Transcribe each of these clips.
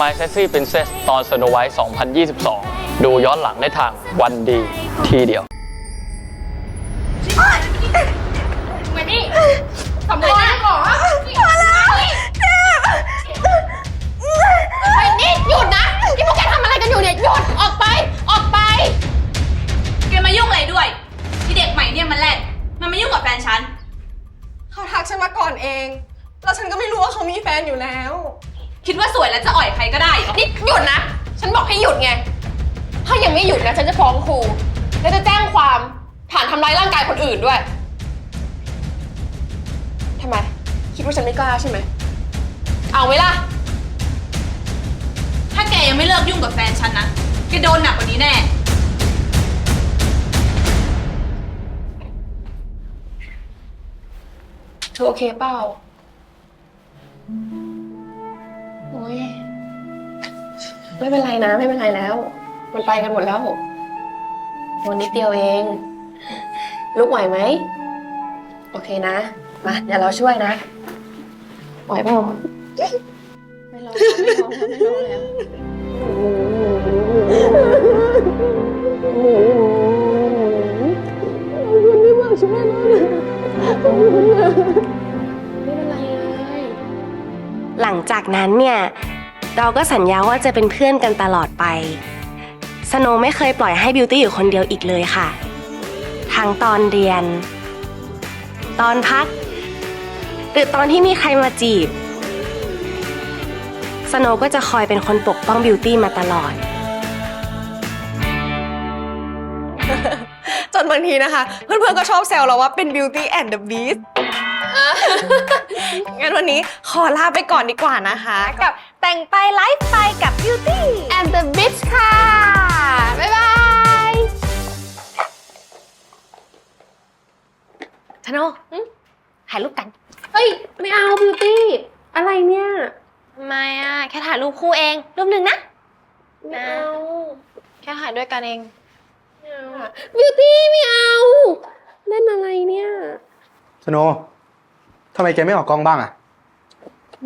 My Sexy Princess ตอน Snow White 2022 ดูย้อนหลังได้ทางวันดีทีเดียวมานี่ทำอะไรนะหรอพอแล้วเฮ้นี่หยุดนะที่พวกแกทำอะไรกันอยู่เนี่ยหยุดออกไปออกไปแกมายุ่งอะไรด้วยที่เด็กใหม่เนี่ยมันแรกมันม่ยุ่งกับแฟนฉันเขาทักฉันมาก่อนเอง แล้วฉันก็ไม่รู้ว่าเขามีแฟนอยู่แล้ว คิดว่าสวยแล้วจะอ่อย ใครก็ได้เหรอนี่หยุดนะ ฉันบอกให้หยุดไง ถ้ายังไม่หยุดนะ ฉันจะฟ้องครู แล้วจะแจ้งความฐานทำร้ายร่างกายคนอื่นด้วยทำไม คิดว่าฉันไม่กล้าใช่ไหม เอาไหมล่ะ ถ้าแกยังไม่เลิกยุ่งกับแฟนฉันนะแกโดนหนักกว่านี้แน่ เธอโอเคเปล่า ไม่เป็นไรนะ ไม่เป็นไรแล้ว มันไปกันหมดแล้ววันนิดเดียวเอง ลุกไหวไหม โอเคนะ มาเดี๋ยวเราช่วยนะไหวเปล่าไม่ร้องแล้วไม่ร้องแล้วไม่ร้องแล้วคุณไม่บอกช่วยเราเลยไม่เป็นไรเลย หลังจากนั้นเนี่ย เราก็สัญญาว่าจะเป็นเพื่อนกันตลอดไป สโนว์ไม่เคยปล่อยให้บิวตี้อยู่คนเดียวอีกเลยค่ะ ทั้งตอนเรียน ตอนพัก หรือตอนที่มีใครมาจีบ สโนว์ก็จะคอยเป็นคนปกป้องบิวตี้มาตลอด จนบางทีนะคะ เพื่อนๆก็ชอบแซวเราว่าเป็น Beauty and the Beast งั้นวันนี้ขอลาไปก่อนดีกว่านะคะ กับ แต่งไปไลฟ์ไปกับ Beauty and the bitch ค่ะ บ๊ายบายชโนถ่ายรูปกัน เฮ้ย ไม่เอาบิวตี้อะไรเนี่ยทำไมอะ แค่ถ่ายรูปคู่เอง รูปหนึ่งนะไม่เอา แค่ถ่ายด้วยกันเอง บิวตี้ไม่เอา เล่นอะไรเนี่ย สโนว์ทำไมแกไม่ออกกล้องบ้างอะ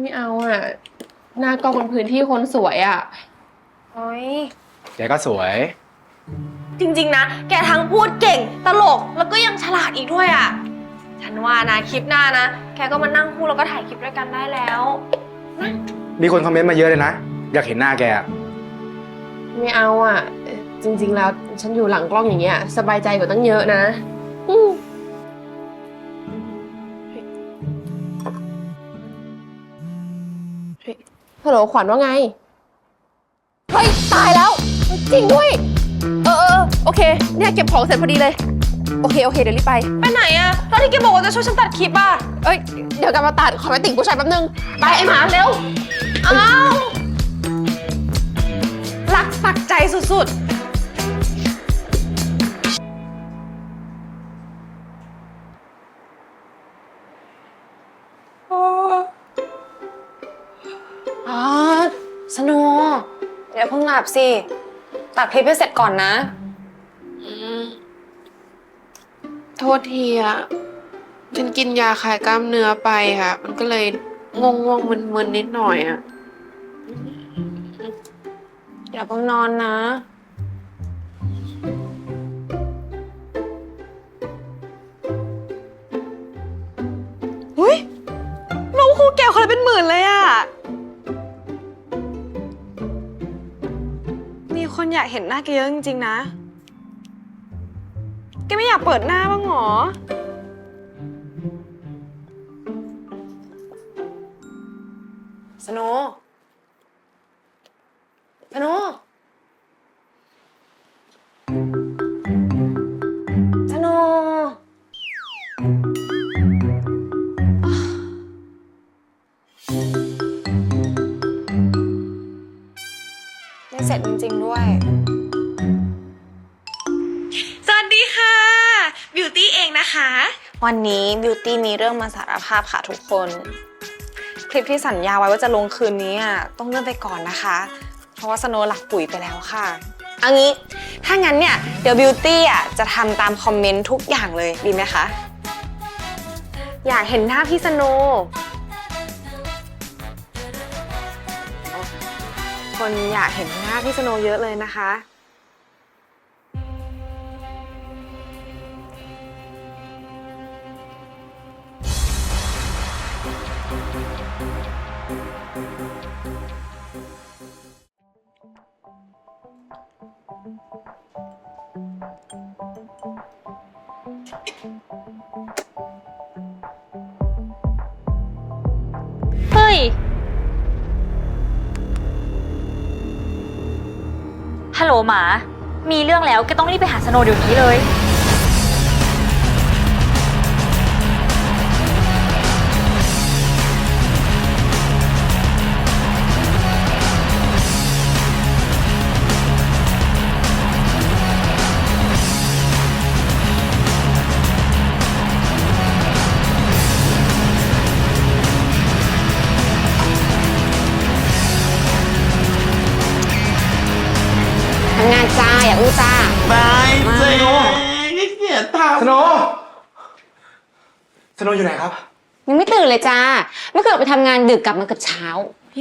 ไม่เอาอะ หน้ากล้องเป็นพื้นที่คนสวยอะโอ้ยแกก็สวย จริง ๆ นะ แกทั้งพูดเก่ง ตลก แล้วก็ยังฉลาดอีกด้วยอะฉันว่านะคลิปหน้านะ แกก็มานั่งคู่แล้วก็ถ่ายคลิปด้วยกันได้แล้วมีคนคอมเมนต์มาเยอะเลยนะ อยากเห็นหน้าแกอะไม่เอาอะจริง ๆ แล้วฉันอยู่หลังกล้องอย่างเงี้ย สบายใจกว่าตั้งเยอะนะ อืม ฮัลโหลขวัญว่าไง เฮ้ย ตายแล้ว จริงด้วยเออเออโอเค เนี่ยเก็บของเสร็จพอดีเลย โอเค โอเค เดี๋ยวรีบไป ไปไหนอะแล้วที่แกบอกว่าจะช่วยฉันตัดคลิปอะเอ้ย เดี๋ยวกลับมาตัด ขอไปติ่งผู้ชายแป๊บนึง ไปไอ้หมาเร็ว อ้าว รักสักใจสุดๆ ลับสิ ตัดคลิปให้เสร็จก่อนนะ โทษทีอะฉันกินยาคลายกล้ามเนื้อไปค่ะ มันก็เลยงงงๆมึนๆนิดหน่อยอะอย่าเพิ่งนอนนะอุ้ยน้องครูแก้วคนละเป็นหมื่นเลยอะ มีคนอยากเห็นหน้าแกเยอะจริงๆนะ แกไม่อยากเปิดหน้าบ้างเหรอ สโนว์สโน ได้เสร็จจริง ๆ ด้วย สวัสดีค่ะ บิวตี้เองนะคะ วันนี้บิวตี้มีเรื่องมาสารภาพค่ะทุกคน คลิปที่สัญญาไว้ว่าจะลงคืนนี้อะต้องเลื่อนไปก่อนนะคะ เพราะว่าสโนว์หลักปุ๋ยไปแล้วค่ะเอางี้ ถ้างั้นเนี่ยเดี๋ยวบิวตี้อะจะทำตามคอมเมนต์ทุกอย่างเลยดีไหมคะ อยากเห็นหน้าพี่สโน คนอยากเห็นหน้าพี่สโนเยอะเลยนะคะ เฮ้ย โหลหมา มีเรื่องแล้วแกต้องรีบไปหาสโนว์เดี๋ยวนี้เลย งานจ้าอย่าอู้จ้าสโนสโนสโนอยู่ไหนครับ ยังไม่ตื่นเลยจ้า เมื่อคืนออกไปทำงานดึกกลับมาเกือบเช้า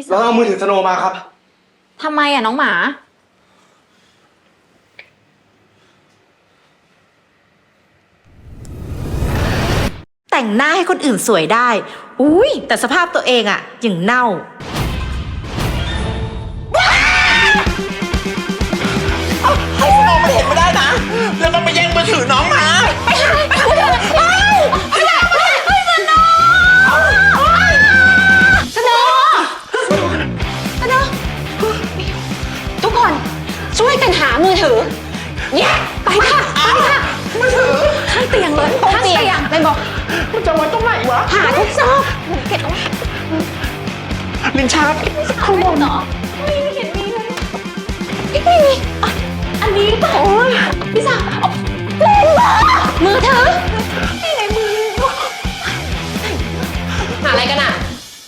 แล้วเอามือถือสโนมาครับ ทำไมอะน้องหมา แต่งหน้าให้คนอื่นสวยได้ อุ้ยแต่สภาพตัวเองอะยังเน่า ชักข้างบนเหรอไม่เห็นมีเลยไม่มีอะอันนี้เปล่าโอ้ยพี่สาวเอาเล่นมามือถือนี่ไงมือหาอะไรกันอะ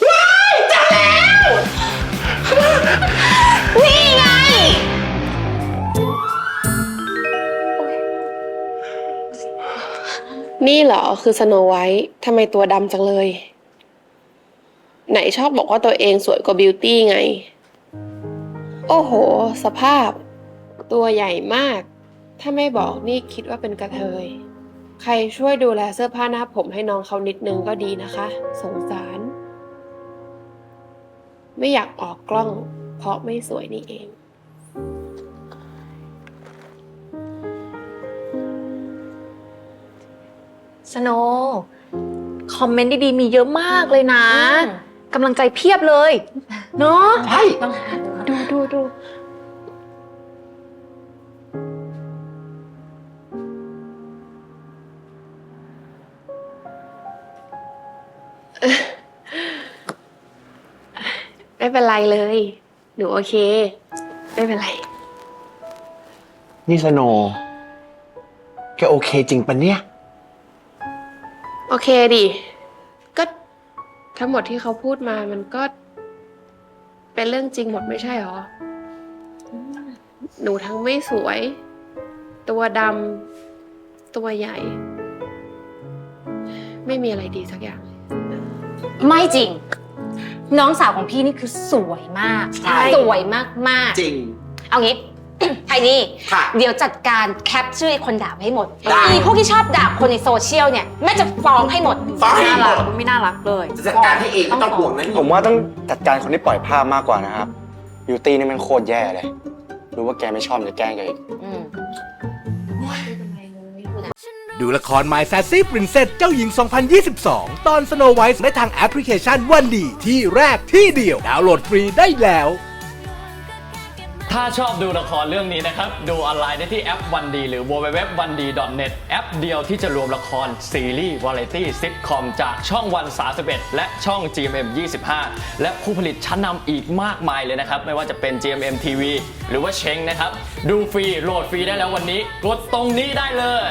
ว้ายเจอแล้ว นี่ไง นี่เหรอคือสโนไวท์ทำไมตัวดำจังเลย ไหนชอบบอกว่าตัวเองสวยกว่าบิวตี้ไง โอ้โห สภาพ ตัวใหญ่มาก ถ้าไม่บอกนี่คิดว่าเป็นกระเทย ใครช่วยดูแลเสื้อผ้าหน้าผมให้น้องเขานิดนึงก็ดีนะคะ สงสาร ไม่อยากออกกล้อง เพราะไม่สวยนี่เองสโนว์คอมเมนต์ดีๆมีเยอะมากเลยนะ กำลังใจเพียบเลย เนาะใช่ต้องหาดูดูดูไม่เป็นไรเลย หนูโอเค ไม่เป็นไร นี่สโนแกโอเคจริงปะเนี่ย โอเคดิก็ ทั้งหมดที่เขาพูดมามันก็ เป็นเรื่องจริงหมดไม่ใช่หรอ หนูทั้งไม่สวย ตัวดำตัวใหญ่ ไม่มีอะไรดีสักอย่าง ไม่จริง น้องสาวของพี่นี่คือสวยมาก ใช่ สวยมากมากๆจริงเอางี้ ไทนี่ค่ะเดี๋ยวจัดการแคปชื่อไอ้คนด่าให้หมดได้ อีพวกที่ชอบด่าคนในโซเชียลเนี่ยแม่จะฟ้องให้หมด ฟ้องให้หมดไม่น่ารักเลยจะจัดการให้เองไม่ต้องห่วงนะผมว่าต้องจัดการคนที่ปล่อยภาพมากกว่านะครับ บิวตี้นี่มันโคตรแย่เลย รู้ว่าแกไม่ชอบจะแกล้งแกอีก อืม ดูละคร My Sassy Princess เจ้าหญิง 2022 ตอน Snow White ได้ทางแอปพลิเคชันวันดีที่แรกที่เดียว ดาวน์โหลดฟรีได้แล้ว ถ้าชอบดูละครเรื่องนี้นะครับ ดูออนไลน์ได้ที่แอปวันดีหรือ w w w 1 d net แอปเดียวที่จะรวมละคร ซีรีส์ วาไรตี้ ซิทคอม จากช่องวัน 31 และช่อง GMM 25 และผู้ผลิตชั้นนำอีกมากมายเลยนะครับ ไม่ว่าจะเป็น GMM TV หรือว่าเชงนะครับ ดูฟรีโหลดฟรีได้แล้ววันนี้ กดตรงนี้ได้เลย